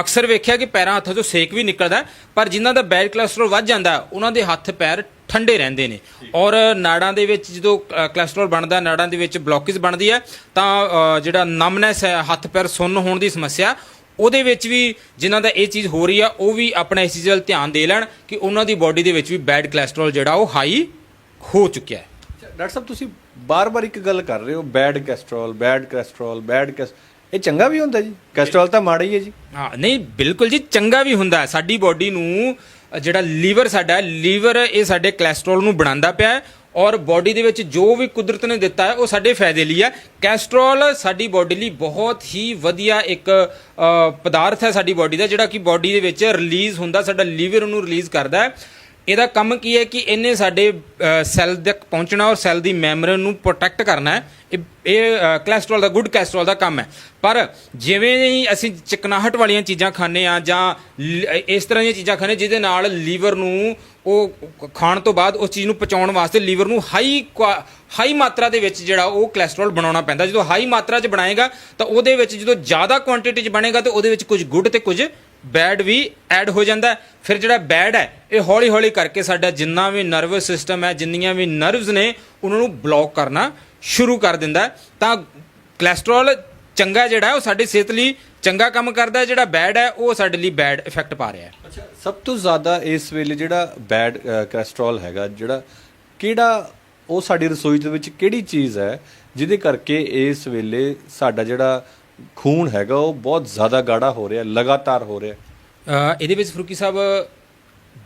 ਅਕਸਰ ਵੇਖਿਆ ਕਿ ਪੈਰਾਂ ਹੱਥਾਂ ਤੋਂ ਸੇਕ ਵੀ ਨਿਕਲਦਾ ਪਰ ਜਿਨ੍ਹਾਂ ਦਾ ਬੈਡ ਕੋਲੇਸਟ੍ਰੋਲ ਵੱਧ ਜਾਂਦਾ ਉਹਨਾਂ ਦੇ ਹੱਥ ਪੈਰ ਠੰਡੇ ਰਹਿੰਦੇ ਨੇ। ਔਰ ਨਾੜਾਂ ਦੇ ਵਿੱਚ ਜਦੋਂ ਅ, ਕੋਲੇਸਟ੍ਰੋਲ ਬਣਦਾ ਨਾੜਾਂ ਦੇ ਵਿੱਚ ਬਲੌਕੇਜ ਬਣਦੀ ਹੈ ਤਾਂ ਜਿਹੜਾ ਨਮਨੈਸ ਹੈ ਹੱਥ ਪੈਰ ਸੁੰਨ ਹੋਣ ਦੀ ਸਮੱਸਿਆ ਉਹਦੇ ਵਿੱਚ ਵੀ ਜਿਨ੍ਹਾਂ ਦਾ ਇਹ ਚੀਜ਼ ਹੋ ਰਹੀ ਆ ਉਹ ਵੀ ਆਪਣਾ ਇਸ ਚੀਜ਼ ਵੱਲ ਧਿਆਨ ਦੇ ਲੈਣ ਕਿ ਉਹਨਾਂ ਦੀ ਬਾਡੀ ਦੇ ਵਿੱਚ ਵੀ ਬੈਡ ਕੋਲੇਸਟ੍ਰੋਲ ਜਿਹੜਾ ਉਹ ਹਾਈ ਹੋ ਚੁੱਕਿਆ ਹੈ। ਡਾਕਟਰ ਸਾਹਿਬ ਤੁਸੀਂ ਬਾਰ-ਬਾਰ ਇੱਕ ਗੱਲ ਕਰ ਰਹੇ ਹੋ bad cholesterol bad cholesterol bad ਇਹ ਚੰਗਾ ਵੀ ਹੁੰਦਾ ਜੀ? ਕੋਲੇਸਟ੍ਰੋਲ ਤਾਂ ਮਾੜਾ ਹੀ ਹੈ ਜੀ। ਹਾਂ ਨਹੀਂ ਬਿਲਕੁਲ ਜੀ ਚੰਗਾ ਵੀ ਹੁੰਦਾ ਸਾਡੀ ਬਾਡੀ ਨੂੰ ਜਿਹੜਾ ਲੀਵਰ ਸਾਡਾ ਲੀਵਰ ਇਹ ਸਾਡੇ ਕੋਲੇਸਟ੍ਰੋਲ ਨੂੰ ਬਣਾਉਂਦਾ ਪਿਆ ਹੈ ਔਰ ਬਾਡੀ ਦੇ ਵਿੱਚ ਜੋ ਵੀ ਕੁਦਰਤ ਨੇ ਦਿੱਤਾ ਹੈ, ਉਹ ਸਾਡੇ ਫਾਇਦੇ ਲਈ ਹੈ। ਕੋਲੇਸਟ੍ਰੋਲ ਸਾਡੀ ਬਾਡੀ ਲਈ ਬਹੁਤ ਹੀ ਵਧੀਆ ਇੱਕ ਪਦਾਰਥ ਹੈ ਸਾਡੀ ਬਾਡੀ ਦਾ, ਜਿਹੜਾ ਕਿ ਬਾਡੀ ਦੇ ਵਿੱਚ ਰਿਲੀਜ਼ ਹੁੰਦਾ, ਸਾਡਾ ਲੀਵਰ ਉਹਨੂੰ ਰਿਲੀਜ਼ ਕਰਦਾ ਹੈ। ਇਹਦਾ ਕੰਮ ਕੀ ਹੈ ਕਿ ਇਹਨੇ ਸਾਡੇ ਸੈੱਲ ਤੱਕ ਪਹੁੰਚਣਾ ਔਰ ਸੈੱਲ ਦੀ ਮੈਮਰੀ ਨੂੰ ਪ੍ਰੋਟੈਕਟ ਕਰਨਾ ਹੈ। ਇਹ ਇਹ ਕੋਲੇਸਟ੍ਰੋਲ ਦਾ ਗੁੱਡ ਕੋਲੇਸਟ੍ਰੋਲ ਦਾ ਕੰਮ ਹੈ। ਪਰ ਜਿਵੇਂ ਹੀ ਅਸੀਂ ਚਿਕਨਾਹਟ ਵਾਲੀਆਂ ਚੀਜ਼ਾਂ ਖਾਂਦੇ ਆ ਜਾਂ ਲ- ਇਸ ਤਰ੍ਹਾਂ ਦੀਆਂ ਚੀਜ਼ਾਂ ਖਾਂਦੇ ਜਿਹਦੇ ਨਾਲ ਲੀਵਰ ਨੂੰ ਉਹ ਖਾਣ ਤੋਂ ਬਾਅਦ ਉਸ ਚੀਜ਼ ਨੂੰ ਪਚਾਉਣ ਵਾਸਤੇ ਲੀਵਰ ਨੂੰ ਹਾਈ ਹਾਈ ਮਾਤਰਾ ਦੇ ਵਿੱਚ ਜਿਹੜਾ ਉਹ ਕੋਲੇਸਟ੍ਰੋਲ ਬਣਾਉਣਾ ਪੈਂਦਾ। ਜਦੋਂ ਹਾਈ ਮਾਤਰਾ 'ਚ ਬਣਾਏਗਾ ਤਾਂ ਉਹਦੇ ਵਿੱਚ ਜਦੋਂ ਜ਼ਿਆਦਾ ਕੁਆਂਟੀਟੀ 'ਚ ਬਣੇਗਾ ਤਾਂ ਉਹਦੇ ਵਿੱਚ ਕੁਝ ਗੁੱਡ ਤੇ ਕੁਝ ਬੈਡ ਵੀ ਐਡ ਹੋ ਜਾਂਦਾ ਫਿਰ ਜਿਹੜਾ ਬੈਡ ਹੈ, ਇਹ ਹੌਲੀ ਹੌਲੀ ਕਰਕੇ ਸਾਡਾ ਜਿੰਨਾ ਵੀ ਨਰਵਸ ਸਿਸਟਮ ਹੈ, ਜਿੰਨੀਆਂ ਵੀ ਨਰਵਸ ਨੇ, ਉਹਨਾਂ ਨੂੰ ਬਲੌਕ ਕਰਨਾ ਸ਼ੁਰੂ ਕਰ ਦਿੰਦਾ ਤਾਂ ਕੋਲੇਸਟ੍ਰੋਲ ਚੰਗਾ ਜਿਹੜਾ ਉਹ ਸਾਡੀ ਸਿਹਤ ਲਈ ਚੰਗਾ ਕੰਮ ਕਰਦਾ ਜਿਹੜਾ ਬੈਡ ਹੈ, ਉਹ ਸਾਡੇ ਲਈ ਬੈਡ ਇਫੈਕਟ ਪਾ ਰਿਹਾ ਹੈ। ਅੱਛਾ, ਸਭ ਤੋਂ ਜ਼ਿਆਦਾ ਇਸ ਵੇਲੇ ਜਿਹੜਾ ਬੈਡ ਕੋਲੇਸਟ੍ਰੋਲ ਹੈਗਾ, ਜਿਹੜਾ ਕਿਹੜਾ, ਉਹ ਸਾਡੀ ਰਸੋਈ ਦੇ ਵਿੱਚ ਕਿਹੜੀ ਚੀਜ਼ ਹੈ, ਜਿਹਦੇ ਕਰਕੇ ਇਸ ਵੇਲੇ ਸਾਡਾ ਜਿਹੜਾ ਖੂਨ ਹੈਗਾ, ਉਹ ਬਹੁਤ ਜ਼ਿਆਦਾ ਗਾੜਾ ਹੋ ਰਿਹਾ, ਲਗਾਤਾਰ ਹੋ ਰਿਹਾ। ਇਹਦੇ ਵਿੱਚ ਫਰੂਕੀ ਸਾਹਿਬ,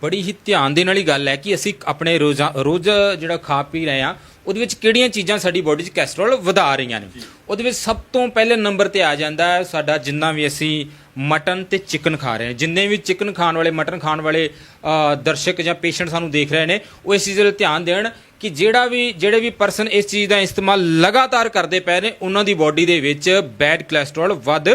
ਬੜੀ ਹੀ ਧਿਆਨ ਦੇਣ ਵਾਲੀ ਗੱਲ ਹੈ ਕਿ ਅਸੀਂ ਆਪਣੇ ਰੋਜ਼ਾ, ਰੋਜ਼ ਜਿਹੜਾ ਖਾ ਪੀ ਰਹੇ ਆ ਉਹਦੇ ਵਿੱਚ ਕਿਹੜੀਆਂ ਚੀਜ਼ਾਂ ਸਾਡੀ ਬਾਡੀ 'ਚ ਕੋਲੇਸਟ੍ਰੋਲ ਵਧਾ ਰਹੀਆਂ ਨੇ? ਉਹਦੇ ਵਿੱਚ ਸਭ ਤੋਂ ਪਹਿਲੇ ਨੰਬਰ ਤੇ ਆ ਜਾਂਦਾ ਹੈ ਸਾਡਾ ਜਿੰਨਾ ਵੀ ਅਸੀਂ ਮਟਨ ਤੇ ਚਿਕਨ ਖਾ ਰਹੇ ਹਾਂ। ਜਿੰਨੇ ਵੀ ਚਿਕਨ ਖਾਣ ਵਾਲੇ ਮਟਨ ਖਾਣ ਵਾਲੇ ਦਰਸ਼ਕ ਜਾਂ ਪੇਸ਼ੈਂਟ ਸਾਨੂੰ ਦੇਖ ਰਹੇ ਨੇ, ਉਹ ਇਸ ਚੀਜ਼ ਵੱਲ ਧਿਆਨ ਦੇਣ। ਕਿ ਜਿਹੜਾ ਵੀ, ਜਿਹੜੇ ਵੀ ਪਰਸਨ ਇਸ ਚੀਜ਼ ਦਾ ਇਸਤੇਮਾਲ ਲਗਾਤਾਰ ਕਰਦੇ ਪਏ ਨੇ, ਉਹਨਾਂ ਦੀ ਬਾਡੀ ਦੇ ਵਿੱਚ ਬੈਡ ਕੋਲੇਸਟ੍ਰੋਲ ਵੱਧ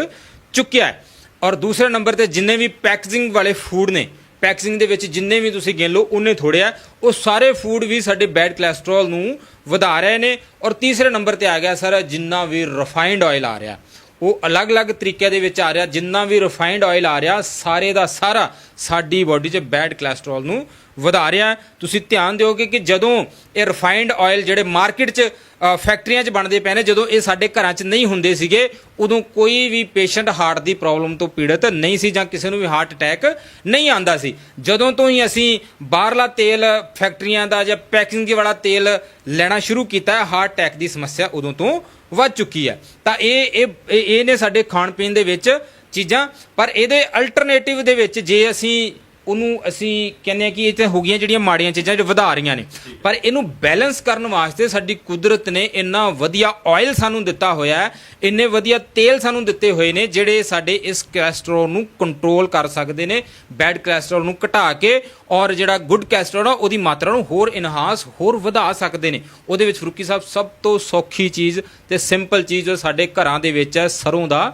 ਚੁੱਕਿਆ ਹੈ। ਔਰ ਦੂਸਰੇ ਨੰਬਰ ਤੇ ਜਿੰਨੇ ਵੀ ਪੈਕੇਜਿੰਗ ਵਾਲੇ ਫੂਡ ਨੇ ਪੈਕੇਜਿੰਗ ਦੇ ਵਿੱਚ ਜਿੰਨੇ ਵੀ ਤੁਸੀਂ ਗਿਣ ਲਓ, ਉਹਨੇ ਥੋੜੇ ਆ, ਉਹ ਸਾਰੇ ਫੂਡ ਵੀ ਸਾਡੇ ਬੈਡ ਕੋਲੇਸਟ੍ਰੋਲ ਨੂੰ ਵਧਾ ਰਹੇ ਨੇ। ਔਰ ਤੀਸਰੇ ਨੰਬਰ ਤੇ ਆ ਗਿਆ, ਸਰ, ਜਿੰਨਾ ਵੀ ਰਿਫਾਈਨਡ ਆਇਲ ਆ ਰਿਹਾ। ਉਹ ਅਲੱਗ-ਅਲੱਗ ਤਰੀਕੇ ਦੇ ਵਿੱਚ ਆ ਰਿਹਾ, ਜਿੰਨਾ ਵੀ ਰਿਫਾਈਨਡ ਆਇਲ ਆ ਰਿਹਾ, ਸਾਰੇ ਦਾ ਸਾਰਾ ਸਾਡੀ ਬਾਡੀ 'ਚ ਬੈਡ ਕੋਲੇਸਟ੍ਰੋਲ ਨੂੰ ਵਧਾ ਰਿਹਾ ਤੁਸੀਂ ਧਿਆਨ ਦਿਓਗੇ ਕਿ ਜਦੋਂ ਇਹ ਰਿਫਾਈਨਡ ਆਇਲ ਜਿਹੜੇ ਮਾਰਕੀਟ 'ਚ ਫੈਕਟਰੀਆਂ 'ਚ ਬਣਦੇ ਪਏ ਨੇ, ਜਦੋਂ ਇਹ ਸਾਡੇ ਘਰਾਂ 'ਚ ਨਹੀਂ ਹੁੰਦੇ ਸੀਗੇ, ਉਦੋਂ ਕੋਈ ਵੀ ਪੇਸ਼ੈਂਟ ਹਾਰਟ ਦੀ ਪ੍ਰੋਬਲਮ ਤੋਂ ਪੀੜਤ ਨਹੀਂ ਸੀ ਜਾਂ ਕਿਸੇ ਨੂੰ ਵੀ ਹਾਰਟ ਅਟੈਕ ਨਹੀਂ ਆਂਦਾ ਸੀ। ਜਦੋਂ ਤੋਂ ਹੀ ਅਸੀਂ ਬਾਹਰਲਾ ਤੇਲ ਫੈਕਟਰੀਆਂ ਦਾ ਜਾਂ ਪੈਕਿੰਗ ਵਾਲਾ ਤੇਲ ਲੈਣਾ ਸ਼ੁਰੂ ਕੀਤਾ ਹੈ ਹਾਰਟ ਅਟੈਕ ਦੀ ਸਮੱਸਿਆ ਉਦੋਂ ਤੋਂ ਵੱਧ ਚੁੱਕੀ ਹੈ। ਤਾਂ ਇਹ ਇਹ ਇਹ ਨੇ ਸਾਡੇ ਖਾਣ ਪੀਣ ਦੇ ਵਿੱਚ ਚੀਜ਼ਾਂ, ਪਰ ਇਹਦੇ ਅਲਟਰਨੇਟਿਵ ਦੇ ਵਿੱਚ ਜੇ ਅਸੀਂ ਉਹਨੂੰ ਅਸੀਂ ਕਹਿੰਦੇ ਆ ਕਿ ਇਹ ਤੇ ਹੋ ਗਈਆਂ ਜਿਹੜੀਆਂ ਮਾੜੀਆਂ ਚੀਜ਼ਾਂ ਜੋ ਵਧਾ ਰਹੀਆਂ ਨੇ। ਪਰ ਇਹਨੂੰ ਬੈਲੈਂਸ ਕਰਨ ਵਾਸਤੇ ਸਾਡੀ ਕੁਦਰਤ ਨੇ ਇੰਨਾ ਵਧੀਆ ਆਇਲ ਸਾਨੂੰ ਦਿੱਤਾ ਹੋਇਆ ਹੈ ਇੰਨੇ ਵਧੀਆ ਤੇਲ ਸਾਨੂੰ ਦਿੱਤੇ ਹੋਏ ਨੇ ਜਿਹੜੇ ਸਾਡੇ ਇਸ ਕੋਲੇਸਟ੍ਰੋਲ ਨੂੰ ਕੰਟਰੋਲ ਕਰ ਸਕਦੇ ਨੇ ਬੈਡ ਕੋਲੇਸਟ੍ਰੋਲ ਨੂੰ ਘਟਾ ਕੇ ਔਰ ਜਿਹੜਾ ਗੁੱਡ ਕੋਲੇਸਟ੍ਰੋਲ ਆ ਉਹਦੀ ਮਾਤਰਾ ਨੂੰ ਹੋਰ ਇਨਹਾਂਸ ਹੋਰ ਵਧਾ ਸਕਦੇ ਨੇ। ਉਹਦੇ ਵਿੱਚ ਫਰੂਕੀ ਸਾਹਿਬ ਸਭ ਤੋਂ ਸੌਖੀ ਚੀਜ਼ ਤੇ ਸਿੰਪਲ ਚੀਜ਼ ਜੋ ਸਾਡੇ ਘਰਾਂ ਦੇ ਵਿੱਚ ਹੈ ਸਰੋਂ ਦਾ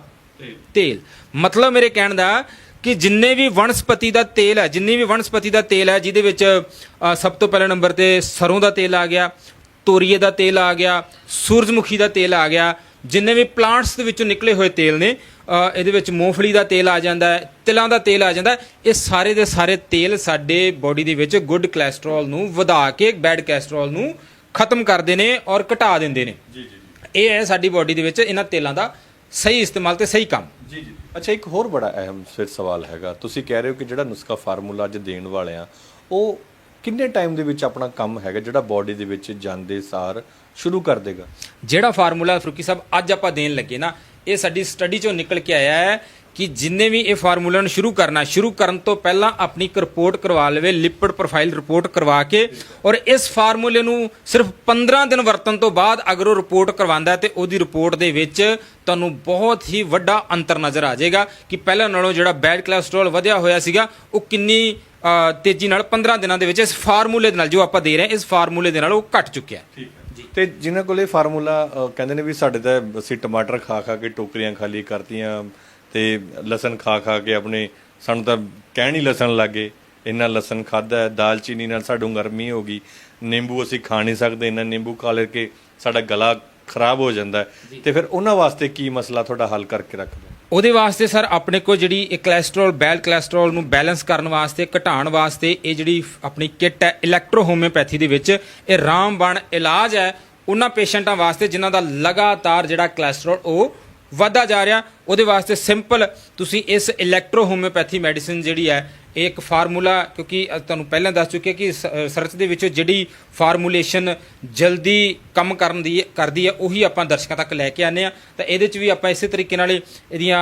ਤੇਲ। ਮਤਲਬ ਮੇਰੇ ਕਹਿਣ ਦਾ ਕਿ ਜਿੰਨੇ ਵੀ ਵਨਸਪਤੀ ਦਾ ਤੇਲ ਹੈ ਜਿੰਨੀ ਵੀ ਵਨਸਪਤੀ ਦਾ ਤੇਲ ਹੈ ਜਿਹਦੇ ਵਿੱਚ ਅ, ਸਭ ਤੋਂ ਪਹਿਲੇ ਨੰਬਰ ਤੇ ਸਰੋਂ ਦਾ ਤੇਲ ਆ ਗਿਆ ਤੋਰੀਏ ਦਾ ਤੇਲ ਆ ਗਿਆ ਸੂਰਜਮੁਖੀ ਦਾ ਤੇਲ ਆ ਗਿਆ ਜਿੰਨੇ ਵੀ ਪਲਾਂਟਸ ਦੇ ਵਿੱਚੋਂ ਨਿਕਲੇ ਹੋਏ ਤੇਲ ਨੇ ਅ, ਇਹਦੇ ਵਿੱਚ ਮੂੰਗਫਲੀ ਦਾ ਤੇਲ ਆ ਜਾਂਦਾ ਹੈ ਤਿਲਾਂ ਦਾ ਤੇਲ ਆ ਜਾਂਦਾ ਹੈ। ਇਹ ਸਾਰੇ ਦੇ ਸਾਰੇ ਤੇਲ ਸਾਡੇ ਬੋਡੀ ਦੇ ਵਿੱਚ ਗੁੱਡ ਕੋਲੇਸਟ੍ਰੋਲ ਨੂੰ ਵਧਾ ਕੇ ਬੈਡ ਕੋਲੇਸਟ੍ਰੋਲ ਨੂੰ ਖਤਮ ਕਰਦੇ ਨੇ ਔਰ ਘਟਾ ਦਿੰਦੇ ਨੇ ਜੀ ਜੀ ਇਹ ਹੈ ਸਾਡੀ ਬੋਡੀ ਦੇ ਵਿੱਚ ਇਹਨਾਂ ਤੇਲਾਂ ਦਾ ਸਹੀ ਇਸਤੇਮਾਲ ਤੇ ਸਹੀ ਕੰਮ। ਜੀ ਜੀ। ਅੱਛਾ ਇੱਕ ਹੋਰ ਬੜਾ ਅਹਿਮ ਫਿਰ ਸਵਾਲ ਹੈਗਾ। ਤੁਸੀਂ ਕਹਿ ਰਹੇ ਹੋ ਕਿ ਜਿਹੜਾ ਨੁਸਖਾ ਫਾਰਮੂਲਾ ਅੱਜ ਦੇਣ ਵਾਲੇ ਆ ਉਹ ਕਿੰਨੇ ਟਾਈਮ ਦੇ ਵਿੱਚ ਆਪਣਾ ਕੰਮ ਹੈਗਾ ਜਿਹੜਾ ਬਾਡੀ ਦੇ ਵਿੱਚ ਜਾਂਦੇ ਸਾਰ ਸ਼ੁਰੂ ਕਰ ਦੇਗਾ? ਜਿਹੜਾ ਫਾਰਮੂਲਾ ਫਰੂਕੀ ਸਾਹਿਬ ਅੱਜ ਆਪਾਂ ਦੇਣ ਲੱਗੇ ਨਾ ਇਹ ਸਾਡੀ ਸਟੱਡੀ ਚੋਂ ਨਿਕਲ ਕੇ ਆਇਆ ਹੈ ਕਿ ਜਿੰਨੇ ਵੀ ਇਹ ਫਾਰਮੂਲਾ ਨੂੰ ਸ਼ੁਰੂ ਕਰਨਾ ਸ਼ੁਰੂ ਕਰਨ ਤੋਂ ਪਹਿਲਾਂ ਆਪਣੀ ਇੱਕ ਰਿਪੋਰਟ ਕਰਵਾ ਲਵੇ ਲਿਪਿਡ ਪ੍ਰੋਫਾਈਲ ਰਿਪੋਰਟ ਕਰਵਾ ਕੇ ਔਰ ਇਸ ਫਾਰਮੂਲੇ ਨੂੰ ਸਿਰਫ 15 ਦਿਨ ਵਰਤਣ ਤੋਂ ਬਾਅਦ ਅਗਰ ਉਹ ਰਿਪੋਰਟ ਕਰਵਾਉਂਦਾ ਹੈ ਤੇ ਉਹਦੀ ਰਿਪੋਰਟ ਦੇ ਵਿੱਚ ਤੁਹਾਨੂੰ ਬਹੁਤ ਹੀ ਵੱਡਾ ਅੰਤਰ ਨਜ਼ਰ ਆ ਜਾਏਗਾ ਕਿ ਪਹਿਲਾਂ ਨਾਲੋਂ ਜਿਹੜਾ ਬੈਡ ਕੋਲੇਸਟ੍ਰੋਲ ਵਧਿਆ ਹੋਇਆ ਸੀਗਾ ਉਹ ਕਿੰਨੀ ਤੇਜ਼ੀ ਨਾਲ 15 ਦਿਨਾਂ ਦੇ ਵਿੱਚ ਇਸ ਫਾਰਮੂਲੇ ਦੇ ਨਾਲ ਜੋ ਆਪਾਂ ਦੇ ਰਹੇ ਹਾਂ ਇਸ ਫਾਰਮੂਲੇ ਦੇ ਨਾਲ ਉਹ ਘਟ ਚੁੱਕਿਆ ਠੀਕ ਹੈ। ਤੇ ਜਿਨ੍ਹਾਂ ਕੋਲ ਇਹ ਫਾਰਮੂਲਾ ਕਹਿੰਦੇ ਨੇ ਵੀ ਸਾਡੇ ਤਾਂ ਅਸੀਂ ਟਮਾਟਰ ਖਾ ਖਾ ਕੇ ਟੋਕਰੀਆਂ ਖਾਲੀ ਕਰਤੀਆਂ ਤੇ ਲਸਣ ਖਾ ਖਾ ਕੇ ਆਪਣੇ ਸਾਨੂੰ ਤਾਂ ਕਹਿਣ ਹੀ ਲਸਣ ਲੱਗੇ ਇੰਨਾ ਲਸਣ ਖਾਦਾ ਹੈ ਦਾਲਚੀਨੀ ਨਾਲ ਸਾਨੂੰ ਗਰਮੀ ਹੋ ਗਈ ਨਿੰਬੂ ਅਸੀਂ ਖਾ ਨਹੀਂ ਸਕਦੇ ਇੰਨਾ ਨਿੰਬੂ ਖਾ ਲੈ ਕੇ ਸਾਡਾ ਗਲਾ ਖਰਾਬ ਹੋ ਜਾਂਦਾ ਤੇ ਫਿਰ ਉਹਨਾਂ ਵਾਸਤੇ ਕੀ ਮਸਲਾ ਤੁਹਾਡਾ ਹੱਲ ਕਰਕੇ ਰੱਖਦੇ ਉਹਦੇ ਵਾਸਤੇ ਸਰ ਆਪਣੇ ਕੋਲ ਜਿਹੜੀ ਇਹ ਕੋਲੇਸਟ੍ਰੋਲ ਬੈਡ ਕੋਲੇਸਟ੍ਰੋਲ ਨੂੰ ਬੈਲੈਂਸ ਕਰਨ ਵਾਸਤੇ ਘਟਾਉਣ ਵਾਸਤੇ ਇਹ ਜਿਹੜੀ ਆਪਣੀ ਕਿੱਟ ਹੈ ਇਲੈਕਟ੍ਰੋ ਹੋਮਿਓਪੈਥੀ ਦੇ ਵਿੱਚ ਇਹ ਰਾਮਬਣ ਇਲਾਜ ਹੈ ਉਹਨਾਂ ਪੇਸ਼ੈਂਟਾਂ ਵਾਸਤੇ ਜਿਨ੍ਹਾਂ ਦਾ ਲਗਾਤਾਰ ਜਿਹੜਾ ਕੋਲੇਸਟ੍ਰੋਲ ਉਹ ਵਧਦਾ ਜਾ ਰਿਹਾ। ਉਹਦੇ ਵਾਸਤੇ ਸਿੰਪਲ ਤੁਸੀਂ ਇਸ ਇਲੈਕਟ੍ਰੋ ਹੋਮਿਓਪੈਥੀ ਮੈਡੀਸਿਨ ਜਿਹੜੀ ਹੈ, ਇਹ ਇੱਕ ਫਾਰਮੂਲਾ ਕਿਉਂਕਿ ਤੁਹਾਨੂੰ ਪਹਿਲਾਂ ਦੱਸ ਚੁੱਕਿਆ ਕਿ ਰਿਸਰਚ ਦੇ ਵਿੱਚੋਂ ਜਿਹੜੀ ਫਾਰਮੂਲੇਸ਼ਨ ਜਲਦੀ ਕੰਮ ਕਰਨ ਦੀ, ਕਰਦੀ ਹੈ, ਉਹੀ ਆਪਾਂ ਦਰਸ਼ਕਾਂ ਤੱਕ ਲੈ ਕੇ ਆਨੇ ਆ ਤਾਂ ਇਹਦੇ ਚ ਵੀ ਆਪਾਂ ਇਸੇ ਤਰੀਕੇ ਨਾਲ ਇਹਦੀਆਂ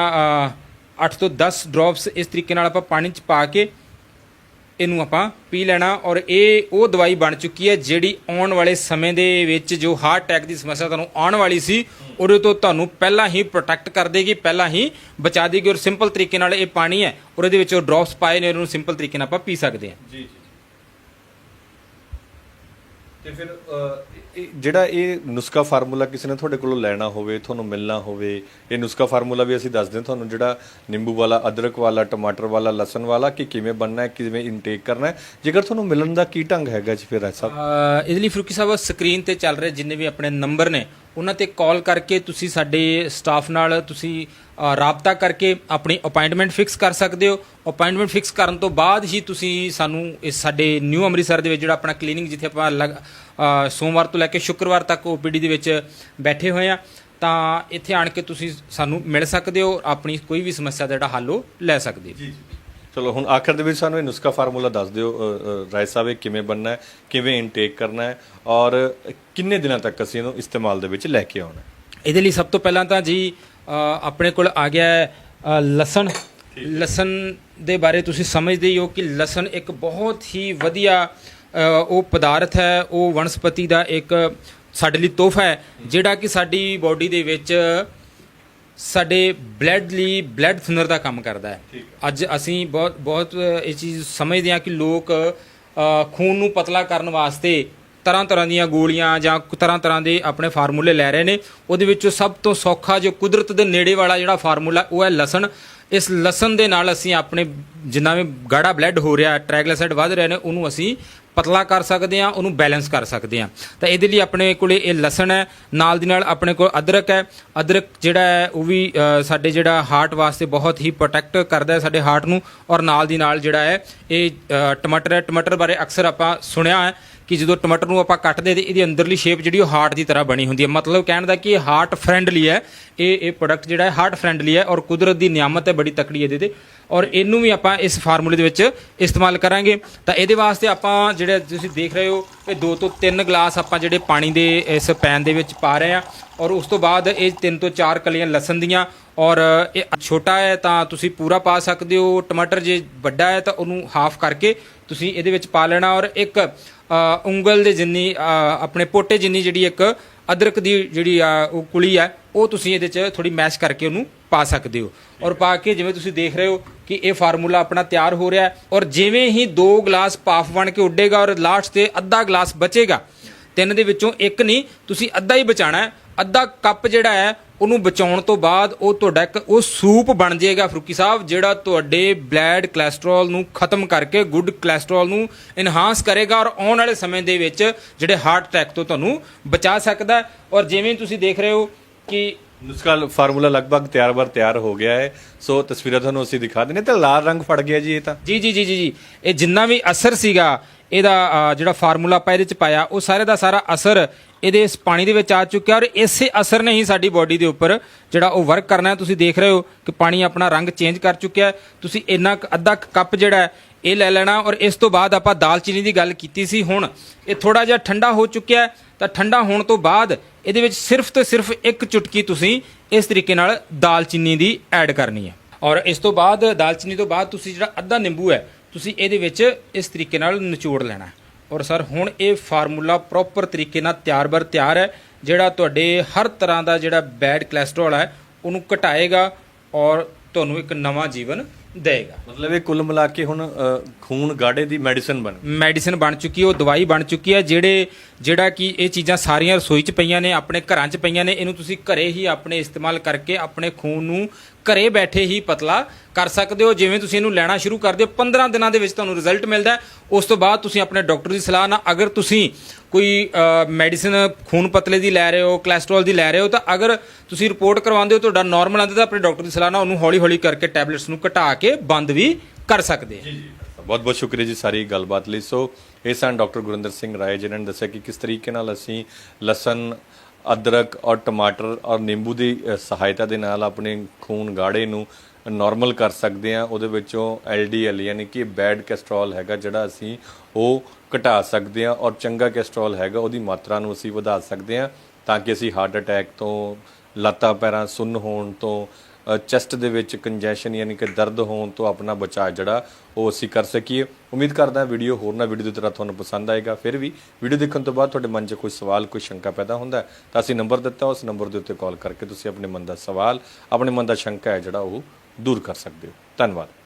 8 ਤੋਂ 10 ਡ੍ਰੌਪਸ ਇਸ ਤਰੀਕੇ ਨਾਲ ਆਪਾਂ ਪਾਣੀ ਚ ਪਾ ਕੇ ਇਹਨੂੰ ਆਪਾਂ ਪੀ ਲੈਣਾ ਔਰ ਇਹ ਉਹ ਦਵਾਈ ਬਣ ਚੁੱਕੀ ਹੈ ਜਿਹੜੀ ਆਉਣ ਵਾਲੇ ਸਮੇਂ ਦੇ ਵਿੱਚ ਜੋ ਹਾਰਟ ਅਟੈਕ ਦੀ ਸਮੱਸਿਆ ਤੁਹਾਨੂੰ ਆਉਣ ਵਾਲੀ ਸੀ, ਉਹਦੇ ਤੋਂ ਤੁਹਾਨੂੰ ਪਹਿਲਾਂ ਹੀ ਪ੍ਰੋਟੈਕਟ ਕਰ ਦੇਗੀ, ਪਹਿਲਾਂ ਹੀ ਬਚਾ ਦੇਗੀ ਔਰ ਸਿੰਪਲ ਤਰੀਕੇ ਨਾਲ ਇਹ ਪਾਣੀ ਹੈ ਔਰ ਇਹਦੇ ਵਿੱਚ ਉਹ ਡ੍ਰੌਪਸ ਪਾਏ ਨੇ, ਉਹਨੂੰ ਸਿੰਪਲ ਤਰੀਕੇ ਨਾਲ ਆਪਾਂ ਪੀ ਸਕਦੇ ਹਾਂ। ਜੀ ਜੀ। ਤੇ ਫਿਰ ਜਿਹੜਾ ਇਹ ਨੁਸਖਾ ਫਾਰਮੂਲਾ ਕਿਸੇ ਨੇ ਤੁਹਾਡੇ ਕੋਲੋਂ ਲੈਣਾ ਹੋਵੇ ਤੁਹਾਨੂੰ ਮਿਲਣਾ ਹੋਵੇ ਇਹ ਨੁਸਖਾ ਫਾਰਮੂਲਾ ਵੀ ਅਸੀਂ ਦੱਸ ਦਿਆਂ ਤੁਹਾਨੂੰ ਜਿਹੜਾ ਨਿੰਬੂ ਵਾਲਾ ਅਦਰਕ ਵਾਲਾ ਟਮਾਟਰ ਵਾਲਾ ਲਸਣ ਵਾਲਾ ਕਿ ਕਿਵੇਂ ਬਣਨਾ ਹੈ ਕਿਵੇਂ ਇਨਟੇਕ ਕਰਨਾ ਹੈ। ਜੇਕਰ ਤੁਹਾਨੂੰ ਮਿਲਣ ਦਾ ਕੀ ਢੰਗ ਹੈਗਾ ਜੀ ਫਿਰ ਐਸਾ? ਅਹ ਇਹਦੇ ਲਈ ਫਰੂਕੀ ਸਾਹਿਬ ਸਕਰੀਨ ਤੇ ਚੱਲ ਰਹੇ ਜਿੰਨੇ ਵੀ ਆਪਣੇ ਨੰਬਰ ਨੇ ਉਹਨਾਂ ਤੇ ਕਾਲ ਕਰਕੇ ਤੁਸੀਂ ਸਾਡੇ ਸਟਾਫ ਨਾਲ ਤੁਸੀਂ ਅਹ, ਰਾਬਤਾ ਕਰਕੇ ਆਪਣੀ ਅਪਾਇੰਟਮੈਂਟ ਫਿਕਸ ਕਰ ਸਕਦੇ ਹੋ। ਅਪਾਇੰਟਮੈਂਟ ਫਿਕਸ ਕਰਨ ਤੋਂ ਬਾਅਦ ਹੀ ਤੁਸੀਂ ਸਾਨੂੰ ਇਸ ਸਾਡੇ ਨਿਊ ਅੰਮ੍ਰਿਤਸਰ ਦੇ ਵਿੱਚ ਜਿਹੜਾ ਆਪਣਾ ਕਲੀਨਿਕ ਜਿੱਥੇ ਆਪਾਂ ਲਗ- ਸੋਮਵਾਰ ਤੋਂ ਲੈ ਕੇ ਸ਼ੁੱਕਰਵਾਰ ਤੱਕ ਓਪੀਡੀ ਦੇ ਵਿੱਚ ਬੈਠੇ ਹੋਏ ਆ। ਤਾਂ ਇੱਥੇ ਆਣ ਕੇ ਤੁਸੀਂ ਸਾਨੂੰ ਮਿਲ ਸਕਦੇ ਹੋ ਆਪਣੀ ਕੋਈ ਵੀ ਸਮੱਸਿਆ ਦਾ ਜਿਹੜਾ ਹੱਲ ਉਹ ਲੈ ਸਕਦੇ ਹੋ। ਚਲੋ ਹੁਣ ਆਖਰ ਦੇ ਵਿੱਚ ਸਾਨੂੰ ਇਹ ਨੁਸਖਾ ਫਾਰਮੂਲਾ ਦੱਸ ਦਿਓ ਰਾਏ ਸਾਹਿਬ ਇਹ ਕਿਵੇਂ ਬਣਨਾ ਹੈ ਕਿਵੇਂ ਇਨਟੇਕ ਕਰਨਾ ਹੈ ਔਰ ਕਿੰਨੇ ਦਿਨਾਂ ਤੱਕ ਅਸੀਂ ਇਹਨੂੰ ਇਸਤੇਮਾਲ ਦੇ ਵਿੱਚ ਲੈ ਕੇ ਆਉਣਾ ਇਹਦੇ ਲਈ ਸਭ ਤੋਂ ਪਹਿਲਾਂ ਤਾਂ ਜੀ ਆਪਣੇ ਕੋਲ ਆ ਗਿਆ ਹੈ ਲਸਣ। ਲਸਣ ਦੇ ਬਾਰੇ ਤੁਸੀਂ ਸਮਝਦੇ ਹੀ ਹੋ ਕਿ ਲਸਣ ਇੱਕ ਬਹੁਤ ਹੀ ਵਧੀਆ ਉਹ ਪਦਾਰਥ ਹੈ ਉਹ ਵਨਸਪਤੀ ਦਾ ਇੱਕ ਸਾਡੇ ਲਈ ਤੋਹਫਾ ਹੈ ਜਿਹੜਾ ਕਿ ਸਾਡੀ ਬਾਡੀ ਦੇ ਵਿੱਚ ਸਾਡੇ ਬਲੱਡ ਲਈ ਬਲੱਡ ਥਿਨਰ ਦਾ ਕੰਮ ਕਰਦਾ ਹੈ। ਅੱਜ ਅਸੀਂ ਬਹੁਤ ਬਹੁਤ ਇਹ ਚੀਜ਼ ਸਮਝਦੇ ਹਾਂ ਕਿ ਲੋਕ ਖੂਨ ਨੂੰ ਪਤਲਾ ਕਰਨ ਵਾਸਤੇ ਤਰ੍ਹਾਂ ਤਰ੍ਹਾਂ ਦੀਆਂ ਗੋਲੀਆਂ ਜਾਂ ਤਰ੍ਹਾਂ ਤਰ੍ਹਾਂ ਦੇ ਆਪਣੇ ਫਾਰਮੂਲੇ ਲੈ ਰਹੇ ਨੇ। ਉਹਦੇ ਵਿੱਚੋਂ ਸਭ ਤੋਂ ਸੌਖਾ ਜੋ ਕੁਦਰਤ ਦੇ ਨੇੜੇ ਵਾਲਾ ਜਿਹੜਾ ਫਾਰਮੂਲਾ ਉਹ ਹੈ ਲਸਣ। ਇਸ ਲਸਣ ਦੇ ਨਾਲ ਅਸੀਂ ਆਪਣੇ ਜਿੰਨਾ ਵੀ ਗਾੜਾ ਬਲੱਡ ਹੋ ਰਿਹਾ ਟ੍ਰਾਈਗਲਾਈਸਰਾਈਡ ਵੱਧ ਰਹੇ ਨੇ ਉਹਨੂੰ ਅਸੀਂ ਪਤਲਾ ਕਰ ਸਕਦੇ ਹਾਂ, ਉਹਨੂੰ ਬੈਲੈਂਸ ਕਰ ਸਕਦੇ ਹਾਂ। ਤਾਂ ਇਹਦੇ ਲਈ ਆਪਣੇ ਕੋਲੇ ਇਹ ਲਸਣ ਹੈ, ਨਾਲ ਦੀ ਨਾਲ ਆਪਣੇ ਕੋਲ ਅਦਰਕ ਹੈ। ਅਦਰਕ ਜਿਹੜਾ ਹੈ, ਉਹ ਵੀ ਸਾਡੇ ਜਿਹੜਾ ਹਾਰਟ ਵਾਸਤੇ ਬਹੁਤ ਹੀ ਪ੍ਰੋਟੈਕਟ ਕਰਦਾ ਹੈ ਸਾਡੇ ਹਾਰਟ ਨੂੰ। ਔਰ ਨਾਲ ਦੀ ਨਾਲ ਜਿਹੜਾ ਹੈ, ਇਹ ਟਮਾਟਰ ਹੈ। ਟਮਾਟਰ ਬਾਰੇ ਅਕਸਰ ਆਪਾਂ ਸੁਣਿਆ ਹੈ। ਕਿ ਜਦੋਂ ਟਮਾਟਰ ਨੂੰ ਆਪਾਂ ਕੱਟਦੇ ਤੇ ਇਹਦੀ ਅੰਦਰਲੀ ਸ਼ੇਪ ਜਿਹੜੀ ਉਹ ਹਾਰਟ ਦੀ ਤਰ੍ਹਾਂ ਬਣੀ ਹੁੰਦੀ ਹੈ। ਮਤਲਬ ਕਹਿਣ ਦਾ ਕਿ ਇਹ ਹਾਰਟ ਫ੍ਰੈਂਡਲੀ ਹੈ। ਇਹ ਇਹ ਪ੍ਰੋਡਕਟ ਜਿਹੜਾ ਹੈ ਹਾਰਟ ਫ੍ਰੈਂਡਲੀ ਹੈ ਔਰ ਕੁਦਰਤ ਦੀ ਨਿਆਮਤ ਹੈ ਬੜੀ ਤਕੜੀ ਇਹਦੇ ਤੇ। ਔਰ ਇਹਨੂੰ ਵੀ ਆਪਾਂ ਇਸ ਫਾਰਮੂਲੇ ਦੇ ਵਿੱਚ ਇਸਤੇਮਾਲ ਕਰਾਂਗੇ। ਤਾਂ ਇਹਦੇ ਵਾਸਤੇ ਆਪਾਂ ਜਿਹੜੇ ਤੁਸੀਂ ਦੇਖ ਰਹੇ ਹੋ, ਇਹ 2 ਤੋਂ 3 ਗਲਾਸ ਆਪਾਂ ਜਿਹੜੇ ਪਾਣੀ ਦੇ ਇਸ ਪੈਨ ਦੇ ਵਿੱਚ ਪਾ ਰਹੇ ਆ ਔਰ ਉਸ ਤੋਂ ਬਾਅਦ ਇਹ 3 ਤੋਂ 4 ਕਲੀਆਂ ਲਸਣ ਦੀਆਂ। ਔਰ ਇਹ ਛੋਟਾ ਹੈ ਤਾਂ ਤੁਸੀਂ ਪੂਰਾ ਪਾ ਸਕਦੇ ਹੋ। ਟਮਾਟਰ ਜੇ ਵੱਡਾ ਹੈ ਤਾਂ ਉਹਨੂੰ ਹਾਫ ਕਰਕੇ ਤੁਸੀਂ ਇਹਦੇ ਵਿੱਚ ਪਾ ਲੈਣਾ। ਔਰ ਇੱਕ ਉਂਗਲ ਦੇ ਜਿੰਨੀ ਆਪਣੇ ਪੋਟੇ ਜਿੰਨੀ ਜਿਹੜੀ ਇੱਕ ਅਦਰਕ ਦੀ ਜਿਹੜੀ, ਆ, ਉਹ ਕੁਲੀ ਹੈ ਉਹ ਤੁਸੀਂ ਇਹਦੇ 'ਚ ਥੋੜੀ ਮੈਸ਼ ਕਰਕੇ ਉਹਨੂੰ ਪਾ ਸਕਦੇ ਹੋ। ਔਰ ਪਾ ਕੇ ਜਿਵੇਂ ਤੁਸੀਂ ਦੇਖ ਰਹੇ ਹੋ ਕਿ ਇਹ ਫਾਰਮੂਲਾ ਆਪਣਾ ਤਿਆਰ ਹੋ ਰਿਹਾ ਔਰ ਜਿਵੇਂ ਹੀ 2 ਗਲਾਸ ਪਾਫ ਬਣ ਕੇ ਉੱਡੇਗਾ ਔਰ ਲਾਸਟ ਤੇ ਅੱਧਾ ਗਲਾਸ ਬਚੇਗਾ, ਤਿੰਨ ਦੇ ਵਿੱਚੋਂ ਇੱਕ ਨਹੀਂ, ਤੁਸੀਂ ਅੱਧਾ ਹੀ ਬਚਾਣਾ ਹੈ। ਅੱਧਾ ਕੱਪ ਜਿਹੜਾ ਹੈ ਉਹਨੂੰ ਬਚਾਉਣ ਤੋਂ ਬਾਅਦ ਉਹ ਤੁਹਾਡਾ ਇੱਕ ਉਹ ਸੂਪ ਬਣ ਜਾਏਗਾ ਫਰੂਕੀ ਸਾਹਿਬ ਜਿਹੜਾ ਤੁਹਾਡੇ ਬਲੱਡ ਕੋਲੇਸਟ੍ਰੋਲ ਨੂੰ ਖਤਮ ਕਰਕੇ ਗੁੱਡ ਕੋਲੇਸਟ੍ਰੋਲ ਨੂੰ ਇਨਹਾਂਸ ਕਰੇਗਾ ਔਰ ਆਉਣ ਵਾਲੇ ਸਮੇਂ ਦੇ ਵਿੱਚ ਜਿਹੜੇ ਹਾਰਟ ਅਟੈਕ ਤੋਂ ਤੁਹਾਨੂੰ ਬਚਾ ਸਕਦਾ। ਔਰ ਜਿਵੇਂ ਤੁਸੀਂ ਦੇਖ ਰਹੇ ਹੋ ਕਿ ਨੁਸਖਾ ਫਾਰਮੂਲਾ ਲਗਭਗ ਤਿਆਰ ਬਰ ਤਿਆਰ ਹੋ ਗਿਆ ਹੈ। ਸੋ ਤਸਵੀਰਾਂ ਤੁਹਾਨੂੰ ਅਸੀਂ ਦਿਖਾ ਦਿੰਨੇ ਤੇ ਲਾਲ ਰੰਗ ਫੜ ਗਿਆ ਜੀ ਇਹ ਤਾਂ। ਜੀ ਜੀ ਜੀ ਜੀ ਜੀ। ਇਹ ਜਿੰਨਾ ਵੀ ਅਸਰ ਸੀਗਾ ਇਹਦਾ ਜਿਹੜਾ ਫਾਰਮੂਲਾ ਆਪਾਂ ਇਹਦੇ ਚ ਪਾਇਆ ਉਹ ਸਾਰੇ ਦਾ ਸਾਰਾ ਅਸਰ ਇਹਦੇ ਇਸ ਪਾਣੀ ਦੇ ਵਿੱਚ ਆ ਚੁੱਕਿਆ ਔਰ ਇਸੇ ਅਸਰ ਨੇ ਹੀ ਸਾਡੀ ਬਾਡੀ ਦੇ ਉੱਪਰ ਜਿਹੜਾ ਉਹ ਵਰਕ ਕਰਨਾ ਹੈ। ਤੁਸੀਂ ਦੇਖ ਰਹੇ ਹੋ ਕਿ ਪਾਣੀ ਆਪਣਾ ਰੰਗ ਚੇਂਜ ਕਰ ਚੁੱਕਿਆ ਤੁਸੀਂ ਇੰਨਾ ਕੁ ਅੱਧਾ ਕੱਪ ਜਿਹੜਾ ਇਹ ਲੈ ਲੈਣਾ ਔਰ ਇਸ ਤੋਂ ਬਾਅਦ ਆਪਾਂ ਦਾਲਚੀਨੀ ਦੀ ਗੱਲ ਕੀਤੀ ਸੀ। ਹੁਣ ਇਹ ਥੋੜਾ ਜਿਹਾ ਠੰਡਾ ਹੋ ਚੁੱਕਿਆ ਤਾਂ ਠੰਡਾ ਹੋਣ ਤੋਂ ਬਾਅਦ ਇਹਦੇ ਵਿੱਚ ਸਿਰਫ ਤੇ ਸਿਰਫ ਇੱਕ ਚੁਟਕੀ ਤੁਸੀਂ ਇਸ ਤਰੀਕੇ ਨਾਲ ਦਾਲਚੀਨੀ ਦੀ ਐਡ ਕਰਨੀ ਹੈ। ਔਰ ਇਸ ਤੋਂ ਬਾਅਦ ਦਾਲਚੀਨੀ ਤੋਂ ਬਾਅਦ ਤੁਸੀਂ ਜਿਹੜਾ ਅੱਧਾ ਨਿੰਬੂ ਹੈ, ਤੁਸੀਂ ਇਹਦੇ ਵਿੱਚ ਇਸ ਤਰੀਕੇ ਨਾਲ ਨਿਚੋੜ ਲੈਣਾ ਔਰ ਸਰ ਹੁਣ ਇਹ ਫਾਰਮੂਲਾ ਪ੍ਰੋਪਰ ਤਰੀਕੇ ਨਾਲ ਤਿਆਰ ਬਰ ਤਿਆਰ ਹੈ ਜਿਹੜਾ ਤੁਹਾਡੇ ਹਰ ਤਰ੍ਹਾਂ ਦਾ ਜਿਹੜਾ ਬੈਡ ਕੋਲੇਸਟ੍ਰੋਲ ਹੈ ਉਹਨੂੰ ਘਟਾਏਗਾ ਔਰ ਤੁਹਾਨੂੰ ਇੱਕ ਨਵਾਂ ਜੀਵਨ ਦੇਗਾ ਮਤਲਬ ਇਹ ਕੁੱਲ ਮਿਲਾ ਕੇ ਹੁਣ ਖੂਨ ਗਾੜੇ ਦੀ ਮੈਡੀਸਨ ਬਣ ਮੈਡੀਸਿਨ ਬਣ ਚੁੱਕੀ ਹੈ ਉਹ ਦਵਾਈ ਬਣ ਚੁੱਕੀ ਹੈ ਜਿਹੜੇ ਜਿਹੜਾ ਕਿ ਇਹ ਚੀਜ਼ਾਂ ਸਾਰੀਆਂ ਰਸੋਈ 'ਚ ਪਈਆਂ ਨੇ ਆਪਣੇ ਘਰਾਂ 'ਚ ਪਈਆਂ ਨੇ ਇਹਨੂੰ ਤੁਸੀਂ ਘਰੇ ਹੀ ਆਪਣੇ ਇਸਤੇਮਾਲ ਕਰਕੇ ਆਪਣੇ ਖੂਨ ਨੂੰ ਘਰੇ ਬੈਠੇ ਹੀ ਪਤਲਾ ਕਰ ਸਕਦੇ ਹੋ। ਜਿਵੇਂ ਤੁਸੀਂ ਇਹਨੂੰ ਲੈਣਾ ਸ਼ੁਰੂ ਕਰਦੇ ਹੋ 15 ਦਿਨਾਂ ਦੇ ਵਿੱਚ ਤੁਹਾਨੂੰ ਰਿਜ਼ਲਟ ਮਿਲਦਾ ਉਸ ਤੋਂ ਬਾਅਦ ਤੁਸੀਂ ਆਪਣੇ ਡਾਕਟਰ ਦੀ ਸਲਾਹ ਨਾਲ ਅਗਰ ਤੁਸੀਂ ਕੋਈ ਮੈਡੀਸਿਨ ਖੂਨ ਪਤਲੇ ਦੀ ਲੈ ਰਹੇ ਹੋ ਕੋਲੇਸਟ੍ਰੋਲ ਦੀ ਲੈ ਰਹੇ ਹੋ, ਤਾਂ ਅਗਰ ਤੁਸੀਂ ਰਿਪੋਰਟ ਕਰਵਾਉਂਦੇ ਹੋ, ਤੁਹਾਡਾ ਨਾਰਮਲ ਆਉਂਦਾ ਤਾਂ ਆਪਣੇ ਡਾਕਟਰ ਦੀ ਸਲਾਹ ਨਾਲ ਉਹਨੂੰ ਹੌਲੀ ਹੌਲੀ ਕਰਕੇ ਟੈਬਲੇਟਸ ਨੂੰ ਘਟਾ ਕੇ ਬੰਦ ਵੀ ਕਰ ਸਕਦੇ ਆ ਬਹੁਤ ਬਹੁਤ ਸ਼ੁਕਰੀਆ ਜੀ ਸਾਰੀ ਗੱਲਬਾਤ ਲਈ। ਸੋ ਇਹ ਸਨ ਡਾਕਟਰ ਗੁਰਿੰਦਰ ਸਿੰਘ ਰਾਏ, ਜਿਨ੍ਹਾਂ ਨੇ ਦੱਸਿਆ ਕਿ ਕਿਸ ਤਰੀਕੇ ਨਾਲ ਅਸੀਂ ਲਸਣ ਅਦਰਕ ਔਰ ਟਮਾਟਰ ਔਰ ਨਿੰਬੂ ਦੀ ਸਹਾਇਤਾ ਦੇ ਨਾਲ ਆਪਣੇ ਖੂਨ ਗਾੜੇ ਨੂੰ ਨਾਰਮਲ ਕਰ ਸਕਦੇ ਹਾਂ। ਉਹਦੇ ਵਿੱਚੋਂ ਐਲਡੀਐਲ ਯਾਨੀ ਕਿ ਬੈਡ ਕੋਲੇਸਟ੍ਰੋਲ ਹੈਗਾ ਜਿਹੜਾ ਅਸੀਂ ਉਹ ਘਟਾ ਸਕਦੇ ਹਾਂ ਔਰ ਚੰਗਾ ਕੋਲੇਸਟ੍ਰੋਲ ਹੈਗਾ ਉਹਦੀ ਮਾਤਰਾ ਨੂੰ ਅਸੀਂ ਵਧਾ ਸਕਦੇ ਹਾਂ ਤਾਂ ਕਿ ਅਸੀਂ ਹਾਰਟ ਅਟੈਕ ਤੋਂ, ਲੱਤਾਂ ਪੈਰਾਂ ਸੁੰਨ ਹੋਣ ਤੋਂ ਚੈਸਟ ਦੇ ਵਿੱਚ ਕੰਜੈਸ਼ਨ ਯਾਨੀ ਕਿ ਦਰਦ ਹੋਣ ਤੋਂ ਆਪਣਾ ਬਚਾਅ ਜਿਹੜਾ, ਉਹ ਅਸੀਂ ਕਰ ਸਕੀਏ। ਉਮੀਦ ਕਰਦਾ ਵੀਡੀਓ ਹੋਰ ਨਾ ਵੀਡੀਓ ਦੀ ਤਰ੍ਹਾਂ ਤੁਹਾਨੂੰ ਪਸੰਦ ਆਏਗਾ। ਫਿਰ ਵੀ ਵੀਡੀਓ ਦੇਖਣ ਤੋਂ ਬਾਅਦ ਤੁਹਾਡੇ ਮਨ 'ਚ ਕੋਈ ਸਵਾਲ, ਕੋਈ ਸ਼ੰਕਾ ਪੈਦਾ ਹੁੰਦਾ ਤਾਂ ਅਸੀਂ ਨੰਬਰ ਦਿੱਤਾ, ਉਸ ਨੰਬਰ ਦੇ ਉੱਤੇ ਕਾਲ ਕਰਕੇ ਤੁਸੀਂ ਆਪਣੇ ਮਨ ਦਾ ਸਵਾਲ, ਆਪਣੇ ਮਨ ਦਾ ਸ਼ੰਕਾ ਹੈ ਜਿਹੜਾ ਉਹ ਦੂਰ ਕਰ ਸਕਦੇ ਹੋ। ਧੰਨਵਾਦ।